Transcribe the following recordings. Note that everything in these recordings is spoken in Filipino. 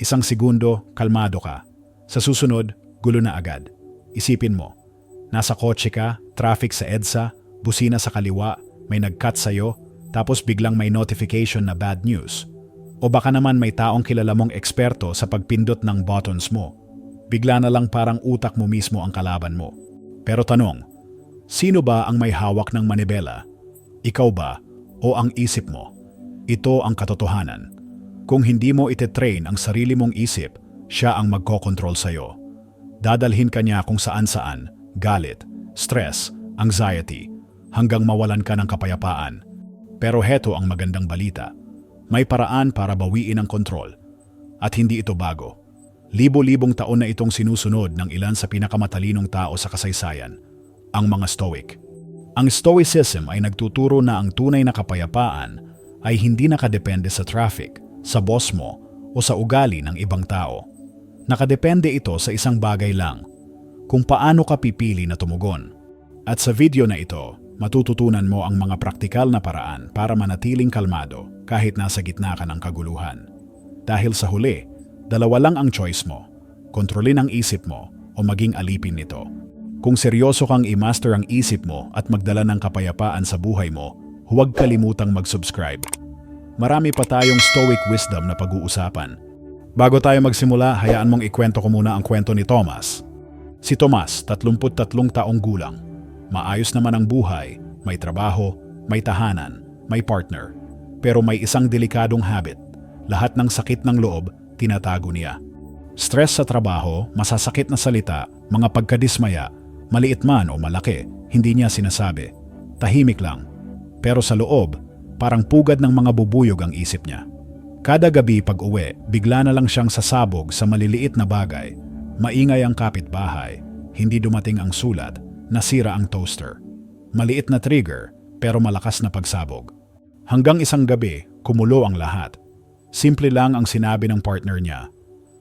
Isang segundo, kalmado ka. Sa susunod, gulo na agad. Isipin mo, nasa kotse ka, traffic sa EDSA, busina sa kaliwa, may nag-cut sa'yo, tapos biglang may notification na bad news. O baka naman may taong kilala mong eksperto sa pagpindot ng buttons mo. Bigla na lang parang utak mo mismo ang kalaban mo. Pero tanong, sino ba ang may hawak ng manibela? Ikaw ba o ang isip mo? Ito ang katotohanan. Kung hindi mo ititrain ang sarili mong isip, siya ang magkokontrol sa'yo. Dadalhin ka niya kung saan-saan, galit, stress, anxiety, hanggang mawalan ka ng kapayapaan. Pero heto ang magandang balita. May paraan para bawiin ang kontrol. At hindi ito bago. Libo-libong taon na itong sinusunod ng ilan sa pinakamatalinong tao sa kasaysayan, ang mga Stoic. Ang Stoicism ay nagtuturo na ang tunay na kapayapaan ay hindi nakadepende sa traffic, sa boss mo, o sa ugali ng ibang tao. Nakadepende ito sa isang bagay lang, kung paano ka pipili na tumugon. At sa video na ito, matututunan mo ang mga praktikal na paraan para manatiling kalmado kahit nasa gitna ka ng kaguluhan. Dahil sa huli, dalawa lang ang choice mo, kontrolin ang isip mo o maging alipin nito. Kung seryoso kang i-master ang isip mo at magdala ng kapayapaan sa buhay mo, huwag kalimutang mag-subscribe. Marami pa tayong stoic wisdom na pag-uusapan. Bago tayo magsimula, hayaan mong ikwento ko muna ang kwento ni Thomas. Si Tomas, 33 taong gulang. Maayos naman ang buhay, may trabaho, may tahanan, may partner. Pero may isang delikadong habit. Lahat ng sakit ng loob, tinatago niya. Stress sa trabaho, masasakit na salita, mga pagkadismaya, maliit man o malaki, hindi niya sinasabi. Tahimik lang. Pero sa loob, parang pugad ng mga bubuyog ang isip niya. Kada gabi pag uwi, bigla na lang siyang sasabog sa maliliit na bagay. Maingay ang kapitbahay, hindi dumating ang sulat, nasira ang toaster. Maliit na trigger, pero malakas na pagsabog. Hanggang isang gabi, kumulo ang lahat. Simple lang ang sinabi ng partner niya.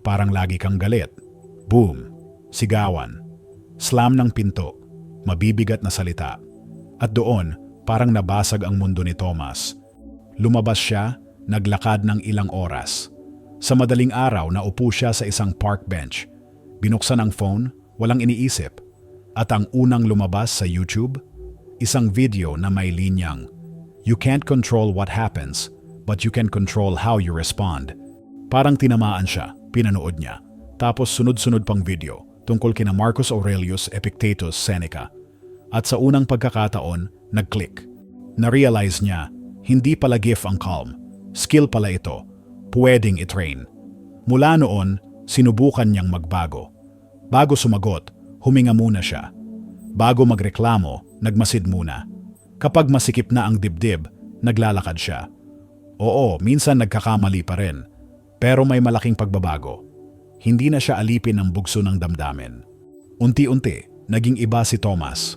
Parang lagi kang galit. Boom. Sigawan. Slam ng pinto. Mabibigat na salita. At doon, parang nabasag ang mundo ni Thomas. Lumabas siya, naglakad ng ilang oras. Sa madaling araw, naupo siya sa isang park bench. Binuksan ang phone, walang iniisip. At ang unang lumabas sa YouTube, isang video na may linyang, You can't control what happens, but you can control how you respond. Parang tinamaan siya, pinanood niya. Tapos sunod-sunod pang video tungkol kina Marcus Aurelius Epictetus Seneca. At sa unang pagkakataon, nag-click. Na-realize niya, hindi pala gift ang calm. Skill pala ito. Pwedeng itrain. Mula noon, sinubukan niyang magbago. Bago sumagot, huminga muna siya. Bago magreklamo, nagmasid muna. Kapag masikip na ang dibdib, naglalakad siya. Oo, minsan nagkakamali pa rin. Pero may malaking pagbabago. Hindi na siya alipin ng bugso ng damdamin. Unti-unti, naging iba si Thomas.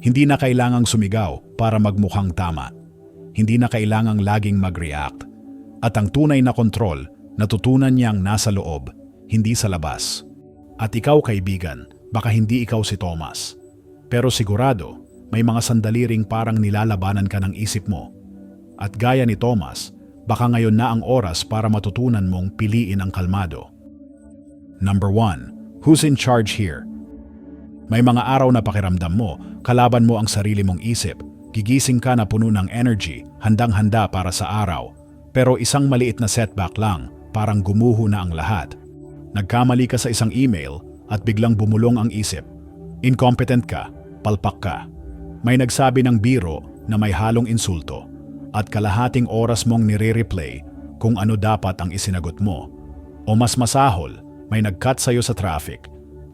Hindi na kailangang sumigaw para magmukhang tama. Hindi na kailangang laging mag-react. At ang tunay na kontrol, natutunan niyang nasa loob, hindi sa labas. At ikaw kaibigan, baka hindi ikaw si Thomas. Pero sigurado, may mga sandali ring parang nilalabanan ka ng isip mo. At gaya ni Thomas, baka ngayon na ang oras para matutunan mong piliin ang kalmado. Number 1. Who's in charge here? May mga araw na pakiramdam mo, kalaban mo ang sarili mong isip, gigising ka na puno ng energy, handang-handa para sa araw, pero isang maliit na setback lang, parang gumuho na ang lahat. Nagkamali ka sa isang email at biglang bumulong ang isip. Incompetent ka, palpak ka. May nagsabi ng biro na may halong insulto at kalahating oras mong nire-replay kung ano dapat ang isinagot mo. O mas masahol, may nag-cut sa'yo sa traffic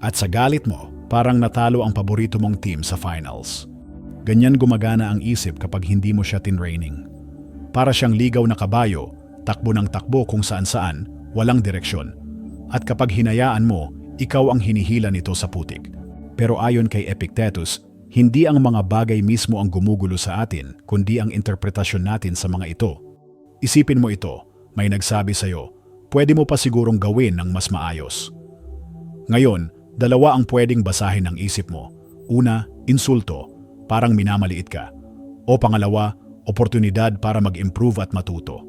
at sa galit mo, parang natalo ang paborito mong team sa finals. Ganyan gumagana ang isip kapag hindi mo siya tinraining. Para siyang ligaw na kabayo, takbo ng takbo kung saan-saan, walang direksyon. At kapag hinayaan mo, ikaw ang hinihila nito sa putik. Pero ayon kay Epictetus, hindi ang mga bagay mismo ang gumugulo sa atin, kundi ang interpretasyon natin sa mga ito. Isipin mo ito, may nagsabi sa'yo, pwede mo pa sigurong gawin ng mas maayos. Ngayon, dalawa ang pwedeng basahin ng isip mo. Una, insulto, parang minamaliit ka. O pangalawa, oportunidad para mag-improve at matuto.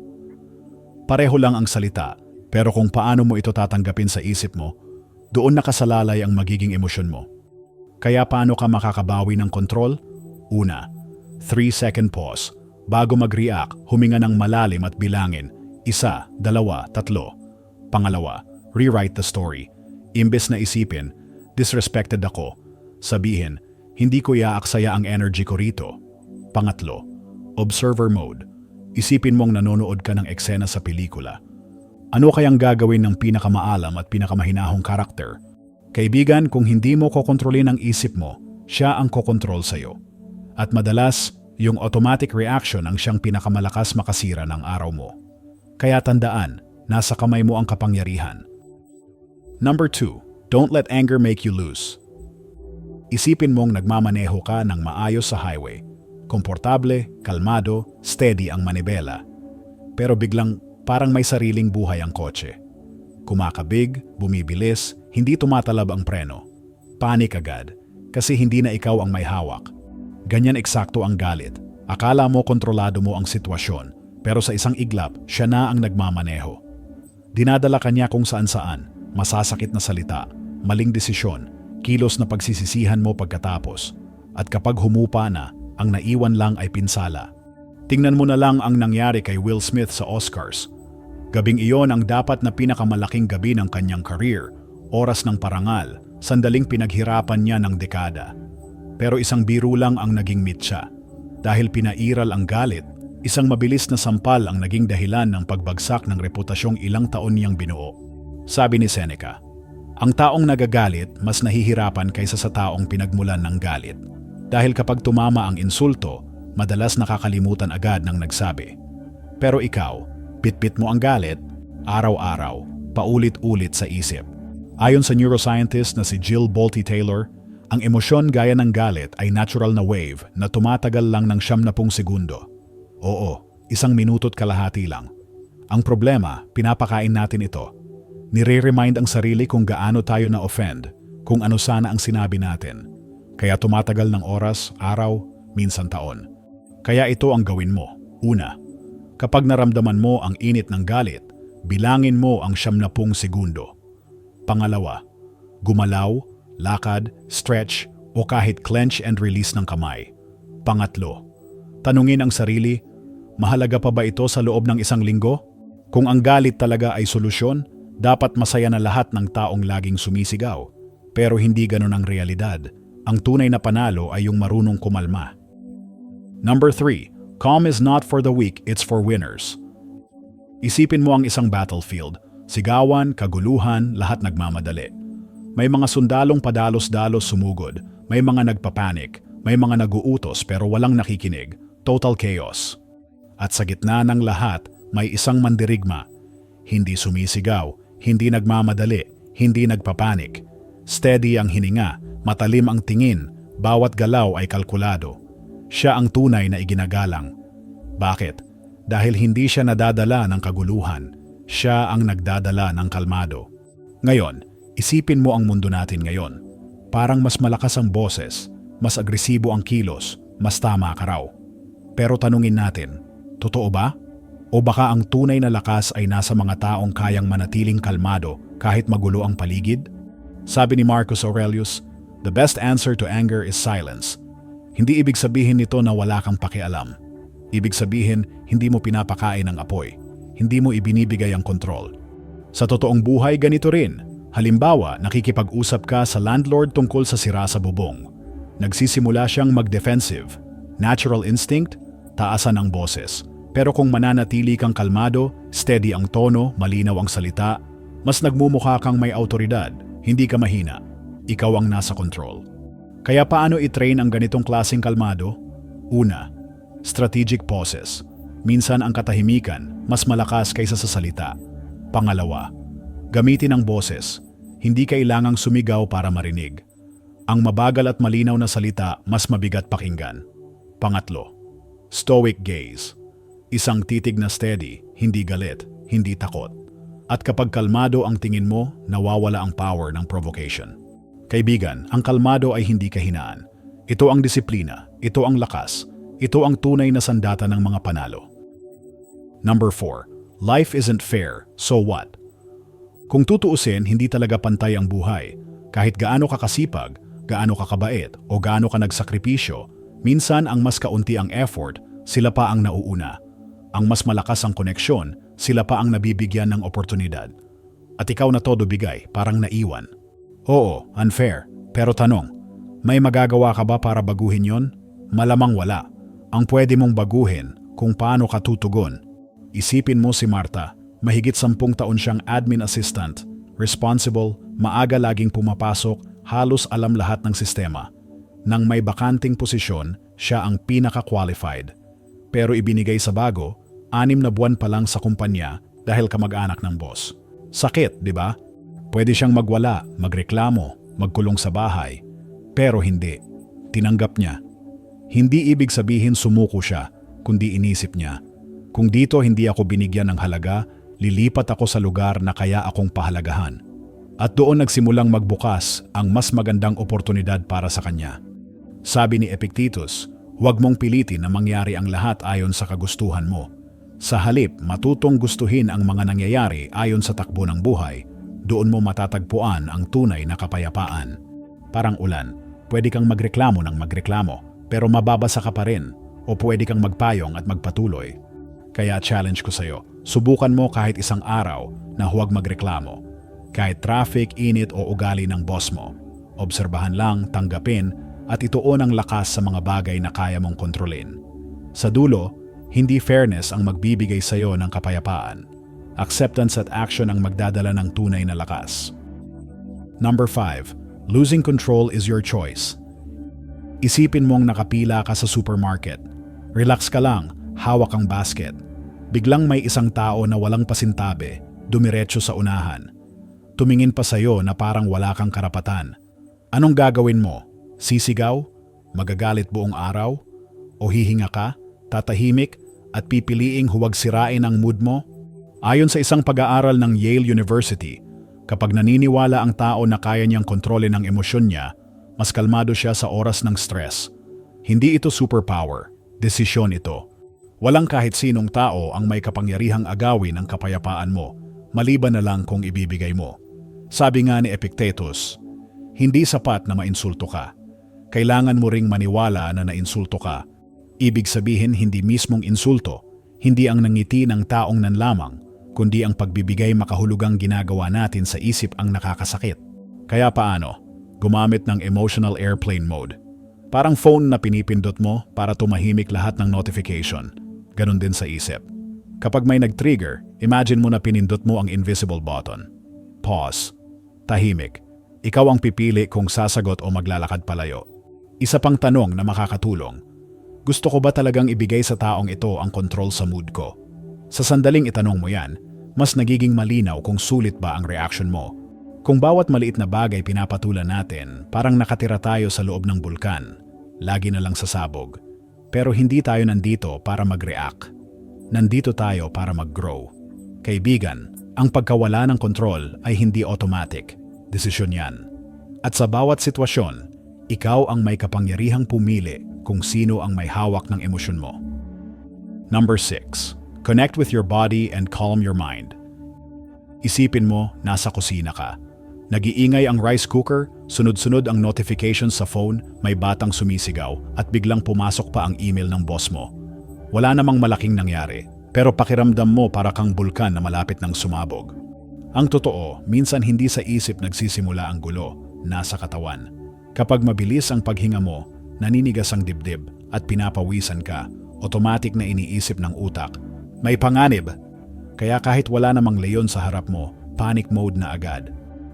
Pareho lang ang salita, Pero kung paano mo ito tatanggapin sa isip mo, doon nakasalalay ang magiging emosyon mo. Kaya paano ka makakabawi ng kontrol? Una, 3-second pause. Bago mag-react, huminga ng malalim at bilangin. Isa, dalawa, tatlo. Pangalawa, rewrite the story. Imbes na isipin, disrespected ako. Sabihin, hindi ko iaaksaya ang energy ko rito. Pangatlo, observer mode. Isipin mong nanonood ka ng eksena sa pelikula. Ano kayang gagawin ng pinakamaalam at pinakamahinahong karakter? Kaibigan, kung hindi mo kokontrolin ang isip mo, siya ang kokontrol sa'yo. At madalas, yung automatic reaction ang siyang pinakamalakas makasira ng araw mo. Kaya tandaan, nasa kamay mo ang kapangyarihan. Number 2. Don't let anger make you lose. Isipin mong nagmamaneho ka ng maayos sa highway. Komportable, kalmado, steady ang manibela. Pero biglang parang may sariling buhay ang kotse. Kumakabig, bumibilis, hindi tumatalab ang preno. Panik agad, kasi hindi na ikaw ang may hawak. Ganyan eksakto ang galit. Akala mo kontrolado mo ang sitwasyon, pero sa isang iglap, siya na ang nagmamaneho. Dinadala kanya kung saan-saan, masasakit na salita, maling desisyon, kilos na pagsisisihan mo pagkatapos. At kapag humupa na, ang naiwan lang ay pinsala. Tingnan mo na lang ang nangyari kay Will Smith sa Oscars. Gabing iyon ang dapat na pinakamalaking gabi ng kanyang career, oras ng parangal, sandaling pinaghirapan niya ng dekada. Pero isang biro lang ang naging mitsa. Dahil pinairal ang galit, isang mabilis na sampal ang naging dahilan ng pagbagsak ng reputasyong ilang taon niyang binuo. Sabi ni Seneca, ang taong nagagalit mas nahihirapan kaysa sa taong pinagmulan ng galit. Dahil kapag tumama ang insulto, madalas nakakalimutan agad ng nagsabi. Pero ikaw, bitbit mo ang galit, araw-araw, paulit-ulit sa isip. Ayon sa neuroscientist na si Jill Bolte Taylor, ang emosyon gaya ng galit ay natural na wave na tumatagal lang ng siyam na pung segundo. Oo, isang minuto't kalahati lang. Ang problema, pinapakain natin ito. Nire-remind ang sarili kung gaano tayo na-offend, kung ano sana ang sinabi natin. Kaya tumatagal ng oras, araw, minsan taon. Kaya ito ang gawin mo. Una, kapag naramdaman mo ang init ng galit, bilangin mo ang siyam na pung segundo. Pangalawa, gumalaw, lakad, stretch, o kahit clench and release ng kamay. Pangatlo, tanungin ang sarili, mahalaga pa ba ito sa loob ng isang linggo? Kung ang galit talaga ay solusyon, dapat masaya na lahat ng taong laging sumisigaw. Pero hindi ganun ang realidad. Ang tunay na panalo ay yung marunong kumalma. Number 3. Calm is not for the weak, it's for winners. Isipin mo ang isang battlefield. Sigawan, kaguluhan, lahat nagmamadali. May mga sundalong padalos-dalos sumugod, may mga nagpapanik, may mga naguutos pero walang nakikinig. Total chaos. At sa gitna ng lahat, may isang mandirigma. Hindi sumisigaw, hindi nagmamadali, hindi nagpapanik. Steady ang hininga, matalim ang tingin, bawat galaw ay kalkulado. Siya ang tunay na iginagalang. Bakit? Dahil hindi siya nadadala ng kaguluhan, siya ang nagdadala ng kalmado. Ngayon, isipin mo ang mundo natin ngayon. Parang mas malakas ang boses, mas agresibo ang kilos, mas tama ka raw. Pero tanungin natin, totoo ba? O baka ang tunay na lakas ay nasa mga taong kayang manatiling kalmado kahit magulo ang paligid? Sabi ni Marcus Aurelius, the best answer to anger is silence. Hindi ibig sabihin nito na wala kang pakialam. Ibig sabihin, hindi mo pinapakain ang apoy. Hindi mo ibinibigay ang kontrol. Sa totoong buhay, ganito rin. Halimbawa, nakikipag-usap ka sa landlord tungkol sa sira sa bubong. Nagsisimula siyang mag-defensive. Natural instinct, taasan ang boses. Pero kung mananatili kang kalmado, steady ang tono, malinaw ang salita, mas nagmumukha kang may autoridad, hindi ka mahina. Ikaw ang nasa control. Kaya paano i-train ang ganitong klaseng kalmado? Una, strategic pauses. Minsan ang katahimikan mas malakas kaysa sa salita. Pangalawa, gamitin ang boses. Hindi kailangang sumigaw para marinig. Ang mabagal at malinaw na salita mas mabigat pakinggan. Pangatlo, stoic gaze. Isang titig na steady, hindi galit, hindi takot. At kapag kalmado ang tingin mo, nawawala ang power ng provocation. Kaibigan, ang kalmado ay hindi kahinaan. Ito ang disiplina, ito ang lakas, ito ang tunay na sandata ng mga panalo. Number 4. Life isn't fair, so what? Kung tutuusin, hindi talaga pantay ang buhay. Kahit gaano ka kasipag, gaano ka kabait, o gaano ka nagsakripisyo, minsan ang mas kaunti ang effort, sila pa ang nauuna. Ang mas malakas ang koneksyon, sila pa ang nabibigyan ng oportunidad. At ikaw na todo bigay, parang naiwan. Oo, unfair. Pero tanong, may magagawa ka ba para baguhin yon? Malamang wala. Ang pwede mong baguhin kung paano ka tutugon. Isipin mo si Marta, mahigit sampung taon siyang admin assistant, responsible, maaga laging pumapasok, halos alam lahat ng sistema. Nang may bakanting posisyon, siya ang pinaka-qualified. Pero ibinigay sa bago, anim na buwan pa lang sa kumpanya dahil kamag-anak ng boss. Sakit, di ba? Pwede siyang magwala, magreklamo, magkulong sa bahay. Pero hindi. Tinanggap niya. Hindi ibig sabihin sumuko siya, kundi inisip niya. Kung dito hindi ako binigyan ng halaga, lilipat ako sa lugar na kaya akong pahalagahan. At doon nagsimulang magbukas ang mas magandang oportunidad para sa kanya. Sabi ni Epictetus, huwag mong pilitin na mangyari ang lahat ayon sa kagustuhan mo. Sa halip, matutong gustuhin ang mga nangyayari ayon sa takbo ng buhay, doon mo matatagpuan ang tunay na kapayapaan. Parang ulan, pwede kang magreklamo ng magreklamo, pero mababasa ka pa rin, o pwede kang magpayong at magpatuloy. Kaya challenge ko sa'yo, subukan mo kahit isang araw na huwag magreklamo. Kahit traffic, init o ugali ng boss mo. Obserbahan lang, tanggapin, at ituon ang lakas sa mga bagay na kaya mong kontrolin. Sa dulo, hindi fairness ang magbibigay sa iyo ng kapayapaan. Acceptance at action ang magdadala ng tunay na lakas. Number 5. Losing control is your choice. Isipin mong nakapila ka sa supermarket. Relax ka lang, hawak ang basket. Biglang may isang tao na walang pasintabi, dumiretso sa unahan. Tumingin pa sa'yo na parang wala kang karapatan. Anong gagawin mo? Sisigaw? Magagalit buong araw? O hihinga ka? Tatahimik? At pipiliing huwag sirain ang mood mo? Ayon sa isang pag-aaral ng Yale University, kapag naniniwala ang tao na kaya niyang kontrolin ang emosyon niya, mas kalmado siya sa oras ng stress. Hindi ito superpower, desisyon ito. Walang kahit sinong tao ang may kapangyarihang agawin ang kapayapaan mo, maliban na lang kung ibibigay mo. Sabi nga ni Epictetus, hindi sapat na mainsulto ka. Kailangan mo ring maniwala na nainsulto ka. Ibig sabihin hindi mismong insulto, hindi ang nangiti ng taong nanlamang, kundi ang pagbibigay makahulugang ginagawa natin sa isip ang nakakasakit. Kaya paano? Gumamit ng emotional airplane mode. Parang phone na pinipindot mo para tumahimik lahat ng notification. Ganon din sa isip. Kapag may nag-trigger, imagine mo na pinindot mo ang invisible button. Pause. Tahimik. Ikaw ang pipili kung sasagot o maglalakad palayo. Isa pang tanong na makakatulong. Gusto ko ba talagang ibigay sa taong ito ang control sa mood ko? Sa sandaling itanong mo yan, mas nagiging malinaw kung sulit ba ang reaction mo. Kung bawat maliit na bagay pinapatulan natin, parang nakatira tayo sa loob ng bulkan. Lagi na lang sasabog. Pero hindi tayo nandito para mag-react. Nandito tayo para mag-grow. Kaibigan, ang pagkawala ng kontrol ay hindi automatic. Desisyon yan. At sa bawat sitwasyon, ikaw ang may kapangyarihang pumili kung sino ang may hawak ng emosyon mo. Number 6. Connect with your body and calm your mind. Isipin mo, nasa kusina ka. Nagiingay ang rice cooker, sunod-sunod ang notifications sa phone, may batang sumisigaw, at biglang pumasok pa ang email ng boss mo. Wala namang malaking nangyari, pero pakiramdam mo para kang bulkan na malapit ng sumabog. Ang totoo, minsan hindi sa isip nagsisimula ang gulo, nasa katawan. Kapag mabilis ang paghinga mo, naninigas ang dibdib at pinapawisan ka, automatic na iniisip ng utak. May panganib. Kaya kahit wala namang leyon sa harap mo, panic mode na agad.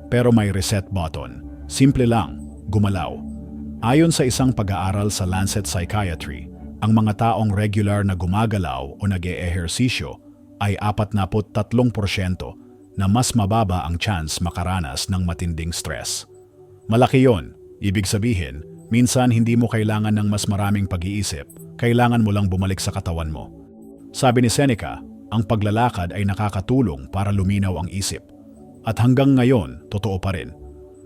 Pero may reset button. Simple lang, gumalaw. Ayon sa isang pag-aaral sa Lancet Psychiatry, ang mga taong regular na gumagalaw o nag ehersisyo ay 43% na mas mababa ang chance makaranas ng matinding stress. Malaki yon, ibig sabihin, minsan hindi mo kailangan ng mas maraming pag-iisip, kailangan mo lang bumalik sa katawan mo. Sabi ni Seneca, ang paglalakad ay nakakatulong para luminaw ang isip. At hanggang ngayon, totoo pa rin.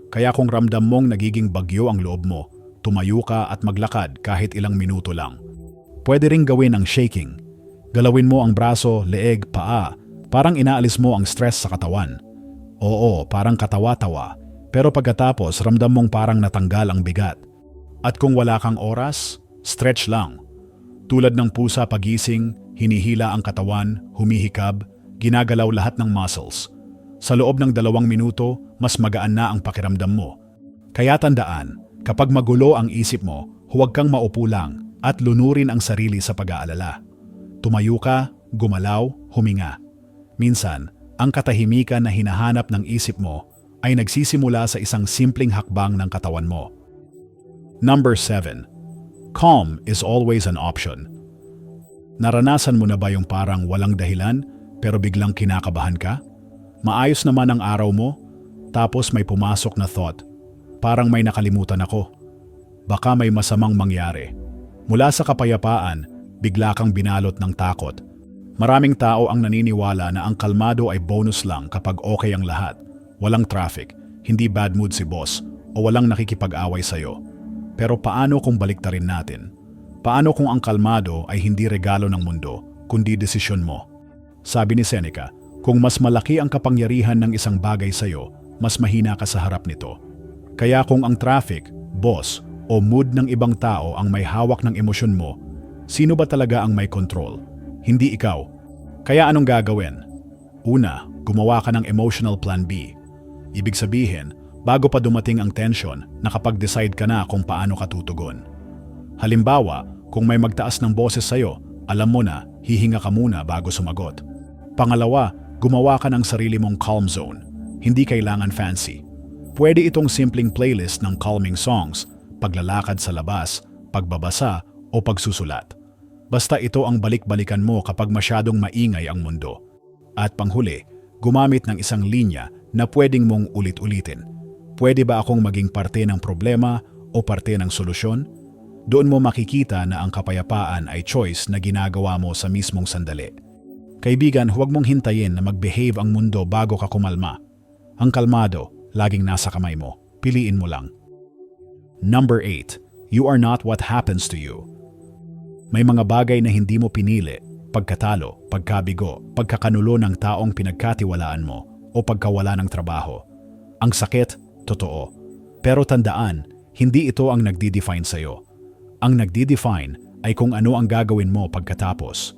Kaya kung ramdam mong nagiging bagyo ang loob mo, tumayo ka at maglakad kahit ilang minuto lang. Pwede ring gawin ang shaking. Galawin mo ang braso, leeg, paa, parang inaalis mo ang stress sa katawan. Oo, parang katawa-tawa. Pero pagkatapos, ramdam mong parang natanggal ang bigat. At kung wala kang oras, stretch lang. Tulad ng pusa pagising, hinihila ang katawan, humihikab, ginagalaw lahat ng muscles. Sa loob ng dalawang minuto, mas magaan na ang pakiramdam mo. Kaya tandaan, kapag magulo ang isip mo, huwag kang maupo lang at lunurin ang sarili sa pag-aalala. Tumayo ka, gumalaw, huminga. Minsan, ang katahimikan na hinahanap ng isip mo ay nagsisimula sa isang simpleng hakbang ng katawan mo. Number 7. Calm is always an option. Naranasan mo na ba yung parang walang dahilan pero biglang kinakabahan ka? Maayos naman ang araw mo, tapos may pumasok na thought, parang may nakalimutan ako. Baka may masamang mangyari. Mula sa kapayapaan, bigla kang binalot ng takot. Maraming tao ang naniniwala na ang kalmado ay bonus lang kapag okay ang lahat. Walang traffic, hindi bad mood si boss, o walang nakikipag-away sa'yo. Pero paano kung baliktarin natin? Paano kung ang kalmado ay hindi regalo ng mundo, kundi desisyon mo? Sabi ni Seneca, kung mas malaki ang kapangyarihan ng isang bagay sa'yo, mas mahina ka sa harap nito. Kaya kung ang traffic, boss, o mood ng ibang tao ang may hawak ng emosyon mo, sino ba talaga ang may control? Hindi ikaw. Kaya anong gagawin? Una, gumawa ka ng emotional plan B. Ibig sabihin, bago pa dumating ang tension, nakapag-decide ka na kung paano ka tutugon. Halimbawa, kung may magtaas ng boses sa'yo, alam mo na, hihinga ka muna bago sumagot. Pangalawa, gumawa ka ng sarili mong calm zone. Hindi kailangan fancy. Pwede itong simpleng playlist ng calming songs, paglalakad sa labas, pagbabasa o pagsusulat. Basta ito ang balik-balikan mo kapag masyadong maingay ang mundo. At panghuli, gumamit ng isang linya na pwedeng mong ulit-ulitin. Pwede ba akong maging parte ng problema o parte ng solusyon? Doon mo makikita na ang kapayapaan ay choice na ginagawa mo sa mismong sandali. Kaibigan, huwag mong hintayin na mag-behave ang mundo bago ka kumalma. Ang kalmado, laging nasa kamay mo. Piliin mo lang. Number 8. You are not what happens to you. May mga bagay na hindi mo pinili, pagkatalo, pagkabigo, pagkakanulo ng taong pinagkatiwalaan mo, o pagkawala ng trabaho. Ang sakit, totoo. Pero tandaan, hindi ito ang nagdi-define sa'yo. Ang nagdi-define ay kung ano ang gagawin mo pagkatapos.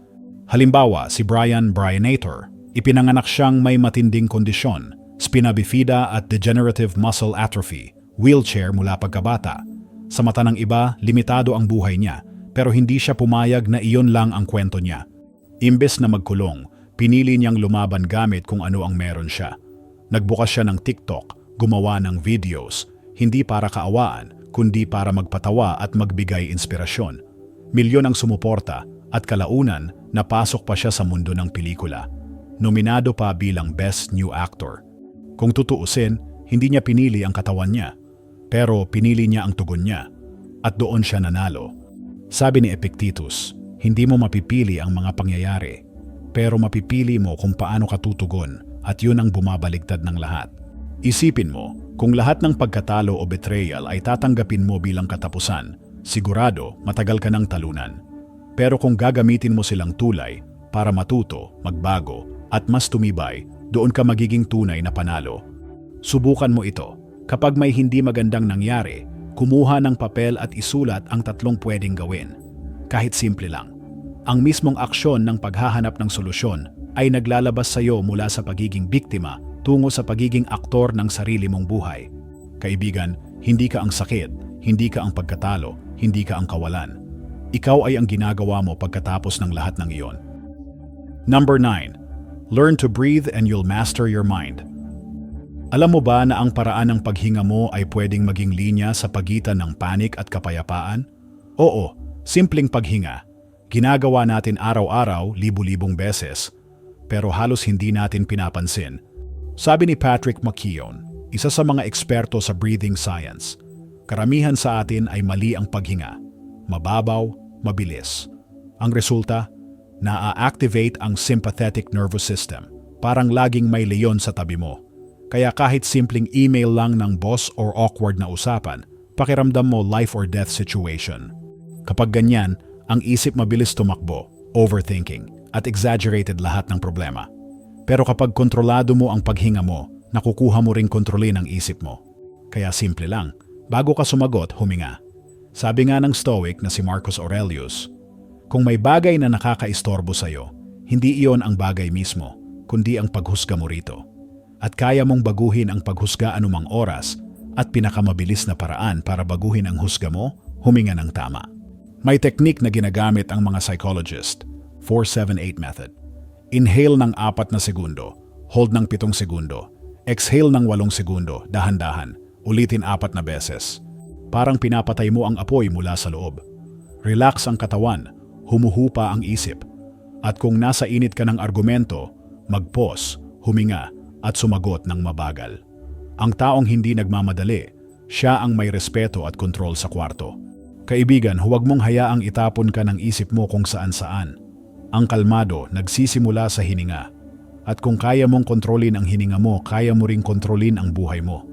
Halimbawa, si Brian Brianator, ipinanganak siyang may matinding kondisyon, spina bifida at degenerative muscle atrophy, wheelchair mula pagkabata. Sa mata ng iba, limitado ang buhay niya, pero hindi siya pumayag na iyon lang ang kwento niya. Imbes na magkulong, pinili niyang lumaban gamit kung ano ang meron siya. Nagbukas siya ng TikTok, gumawa ng videos, hindi para kaawaan, kundi para magpatawa at magbigay inspirasyon. Milyon ang sumuporta at kalaunan napasok pa siya sa mundo ng pelikula. Nominado pa bilang Best New Actor. Kung tutuusin, hindi niya pinili ang katawan niya, pero pinili niya ang tugon niya. At doon siya nanalo. Sabi ni Epictetus, hindi mo mapipili ang mga pangyayari, pero mapipili mo kung paano ka tutugon at yun ang bumabaligtad ng lahat. Isipin mo, kung lahat ng pagkatalo o betrayal ay tatanggapin mo bilang katapusan, sigurado matagal ka ng talunan. Pero kung gagamitin mo silang tulay para matuto, magbago, at mas tumibay, doon ka magiging tunay na panalo. Subukan mo ito. Kapag may hindi magandang nangyari, kumuha ng papel at isulat ang tatlong pwedeng gawin. Kahit simple lang. Ang mismong aksyon ng paghahanap ng solusyon ay naglalabas sa iyo mula sa pagiging biktima tungo sa pagiging aktor ng sarili mong buhay. Kaibigan, hindi ka ang sakit, hindi ka ang pagkatalo, hindi ka ang kawalan. Ikaw ay ang ginagawa mo pagkatapos ng lahat ng iyon. Number 9. Learn to breathe and you'll master your mind. Alam mo ba na ang paraan ng paghinga mo ay pwedeng maging linya sa pagitan ng panik at kapayapaan? Oo, simpleng paghinga. Ginagawa natin araw-araw libu-libong beses, pero halos hindi natin pinapansin. Sabi ni Patrick McKeown, isa sa mga eksperto sa breathing science, karamihan sa atin ay mali ang paghinga. Mababaw, mabilis. Ang resulta, naa-activate ang sympathetic nervous system. Parang laging may leon sa tabi mo. Kaya kahit simpleng email lang ng boss or awkward na usapan, pakiramdam mo life or death situation. Kapag ganyan, ang isip mabilis tumakbo, overthinking, at exaggerated lahat ng problema. Pero kapag kontrolado mo ang paghinga mo, nakukuha mo ring kontrolin ang isip mo. Kaya simple lang, bago ka sumagot, huminga. Sabi nga ng Stoic na si Marcus Aurelius, kung may bagay na nakakaistorbo sa'yo, hindi iyon ang bagay mismo, kundi ang paghusga mo rito. At kaya mong baguhin ang paghusga anumang oras at pinakamabilis na paraan para baguhin ang husga mo, huminga ng tama. May teknik na ginagamit ang mga psychologist, 478 method. Inhale ng apat na segundo, hold ng pitong segundo, exhale ng walong segundo, dahan-dahan, ulitin apat na beses. Parang pinapatay mo ang apoy mula sa loob. Relax ang katawan, humuhupa ang isip. At kung nasa init ka ng argumento, mag-pause, huminga, at sumagot ng mabagal. Ang taong hindi nagmamadali, siya ang may respeto at kontrol sa kwarto. Kaibigan, huwag mong hayaang itapon ka ng isip mo kung saan-saan. Ang kalmado nagsisimula sa hininga. At kung kaya mong kontrolin ang hininga mo, kaya mo ring kontrolin ang buhay mo.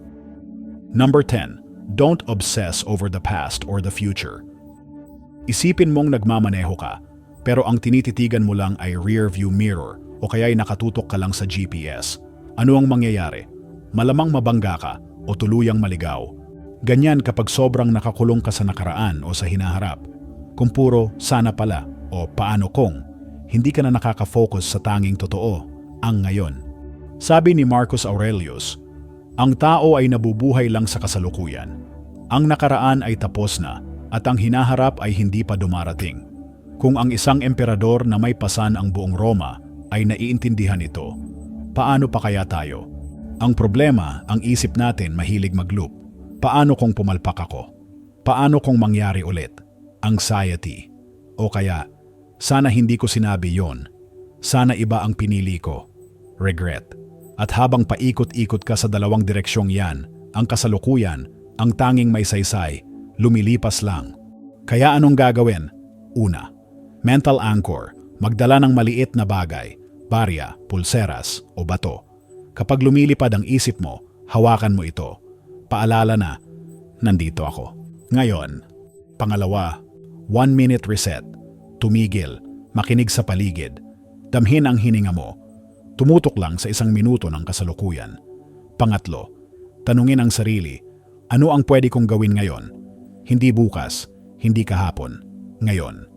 Number 10. Don't obsess over the past or the future. Isipin mong nagmamaneho ka, pero ang tinititigan mo lang ay rear view mirror o kaya'y nakatutok ka lang sa GPS. Ano ang mangyayari? Malamang mabangga ka o tuluyang maligaw. Ganyan kapag sobrang nakakulong ka sa nakaraan o sa hinaharap. Kung puro sana pala o paano kung, hindi ka na nakaka-focus sa tanging totoo, ang ngayon. Sabi ni Marcus Aurelius, ang tao ay nabubuhay lang sa kasalukuyan. Ang nakaraan ay tapos na at ang hinaharap ay hindi pa dumarating. Kung ang isang emperador na may pasan ang buong Roma ay naiintindihan ito, paano pa kaya tayo? Ang problema, ang isip natin mahilig mag-loop. Paano kung pumalpak ako? Paano kung mangyari ulit? Anxiety. O kaya, sana hindi ko sinabi yon. Sana iba ang pinili ko. Regret. At habang paikot-ikot ka sa dalawang direksyong yan, ang kasalukuyan, ang tanging may saysay, lumilipas lang. Kaya anong gagawin? Una, mental anchor, magdala ng maliit na bagay, barya, pulseras o bato. Kapag lumilipad ang isip mo, hawakan mo ito. Paalala na, nandito ako. Ngayon, pangalawa, one minute reset. Tumigil, makinig sa paligid. Damhin ang hininga mo. Tumutok lang sa isang minuto ng kasalukuyan. Pangatlo, tanungin ang sarili, ano ang pwede kong gawin ngayon? Hindi bukas, hindi kahapon, ngayon.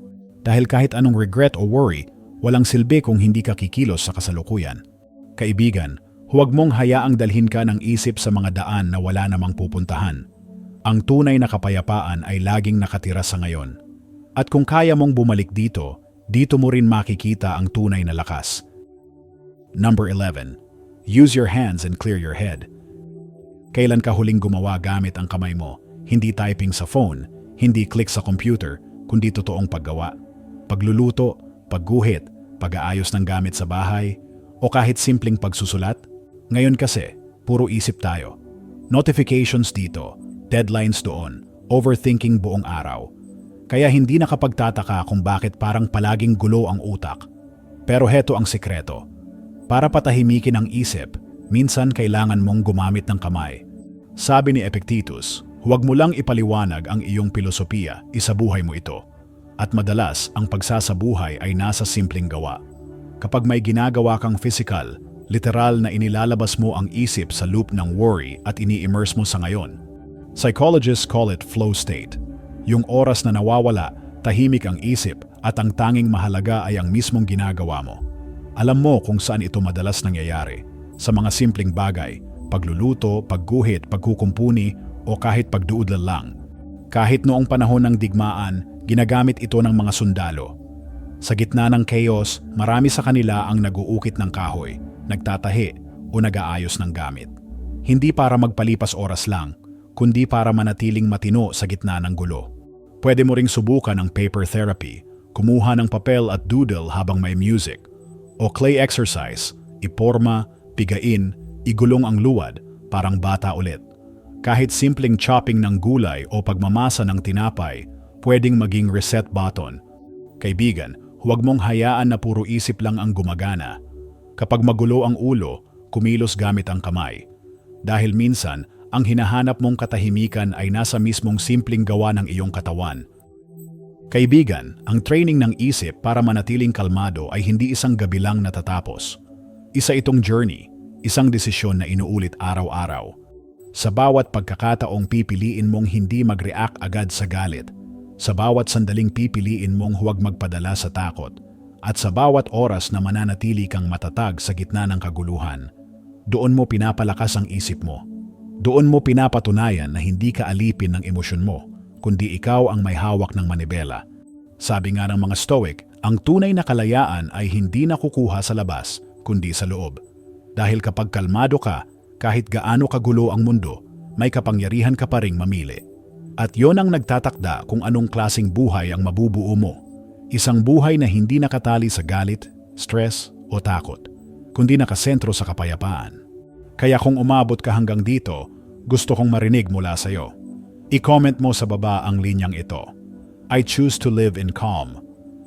Dahil kahit anong regret o worry, walang silbi kung hindi ka kikilos sa kasalukuyan. Kaibigan, huwag mong hayaang dalhin ka ng isip sa mga daan na wala namang pupuntahan. Ang tunay na kapayapaan ay laging nakatira sa ngayon. At kung kaya mong bumalik dito, dito mo rin makikita ang tunay na lakas. Number 11. Use your hands and clear your head. Kailan ka huling gumawa gamit ang kamay mo? Hindi typing sa phone, hindi click sa computer, kundi totoong paggawa. Pagluluto, pagguhit, pag-aayos ng gamit sa bahay, o kahit simpleng pagsusulat. Ngayon kasi, puro isip tayo. Notifications dito, deadlines doon, overthinking buong araw. Kaya hindi nakapagtataka kung bakit parang palaging gulo ang utak. Pero heto ang sikreto. Para patahimikin ang isip, minsan kailangan mong gumamit ng kamay. Sabi ni Epictetus, huwag mo lang ipaliwanag ang iyong pilosopiya, isabuhay mo ito. At madalas, ang pagsasabuhay ay nasa simpleng gawa. Kapag may ginagawa kang physical, literal na inilalabas mo ang isip sa loop ng worry at ini-immerse mo sa ngayon. Psychologists call it flow state. Yung oras na nawawala, tahimik ang isip at ang tanging mahalaga ay ang mismong ginagawa mo. Alam mo kung saan ito madalas nangyayari. Sa mga simpleng bagay, pagluluto, pagguhit, pagkukumpuni, o kahit pagduudlal lang. Kahit noong panahon ng digmaan, ginagamit ito ng mga sundalo. Sa gitna ng chaos, marami sa kanila ang naguukit ng kahoy, nagtatahi, o nag-aayos ng gamit. Hindi para magpalipas oras lang, kundi para manatiling matino sa gitna ng gulo. Pwede mo ring subukan ang paper therapy, kumuha ng papel at doodle habang may music, o clay exercise, iporma, pigain, igulong ang luwad, parang bata ulit. Kahit simpleng chopping ng gulay o pagmamasa ng tinapay, pwedeng maging reset button. Kaibigan, huwag mong hayaan na puro isip lang ang gumagana. Kapag magulo ang ulo, kumilos gamit ang kamay. Dahil minsan, ang hinahanap mong katahimikan ay nasa mismong simpleng gawa ng iyong katawan. Kaibigan, ang training ng isip para manatiling kalmado ay hindi isang gabi lang natatapos. Isa itong journey, Isang desisyon na inuulit araw-araw. Sa bawat pagkakataong pipiliin mong hindi mag-react agad sa galit, sa bawat sandaling pipiliin mong huwag magpadala sa takot, at sa bawat oras na mananatili kang matatag sa gitna ng kaguluhan, doon mo pinapalakas ang isip mo. Doon mo pinapatunayan na hindi ka alipin ng emosyon mo, kundi ikaw ang may hawak ng manibela. Sabi nga ng mga Stoic, ang tunay na kalayaan ay hindi nakukuha sa labas, kundi sa loob. Dahil kapag kalmado ka, kahit gaano kagulo ang mundo, may kapangyarihan ka pa ring mamili. At yon ang nagtatakda kung anong klasing buhay ang mabubuo mo. Isang buhay na hindi nakatali sa galit, stress o takot, kundi nakasentro sa kapayapaan. Kaya kung umabot ka hanggang dito, gusto kong marinig mula sa iyo. I-comment mo sa baba ang linyang ito. I choose to live in calm.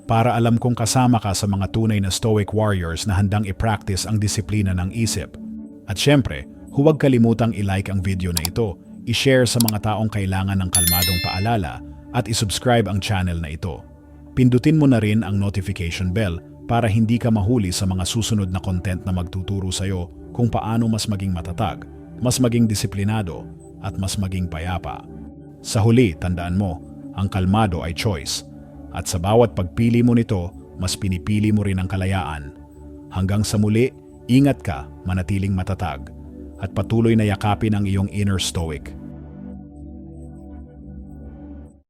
Para alam kong kasama ka sa mga tunay na stoic warriors na handang i-practice ang disiplina ng isip. At syempre, huwag kalimutang i-like ang video na ito, i-share sa mga taong kailangan ng kalmadong paalala, at i-subscribe ang channel na ito. Pindutin mo na rin ang notification bell para hindi ka mahuli sa mga susunod na content na magtuturo sa iyo kung paano mas maging matatag, mas maging disiplinado, at mas maging payapa. Sa huli, tandaan mo, ang kalmado ay choice. At sa bawat pagpili mo nito, mas pinipili mo rin ang kalayaan. Hanggang sa muli, ingat ka, manatiling matatag, at patuloy na yakapin ang iyong inner stoic.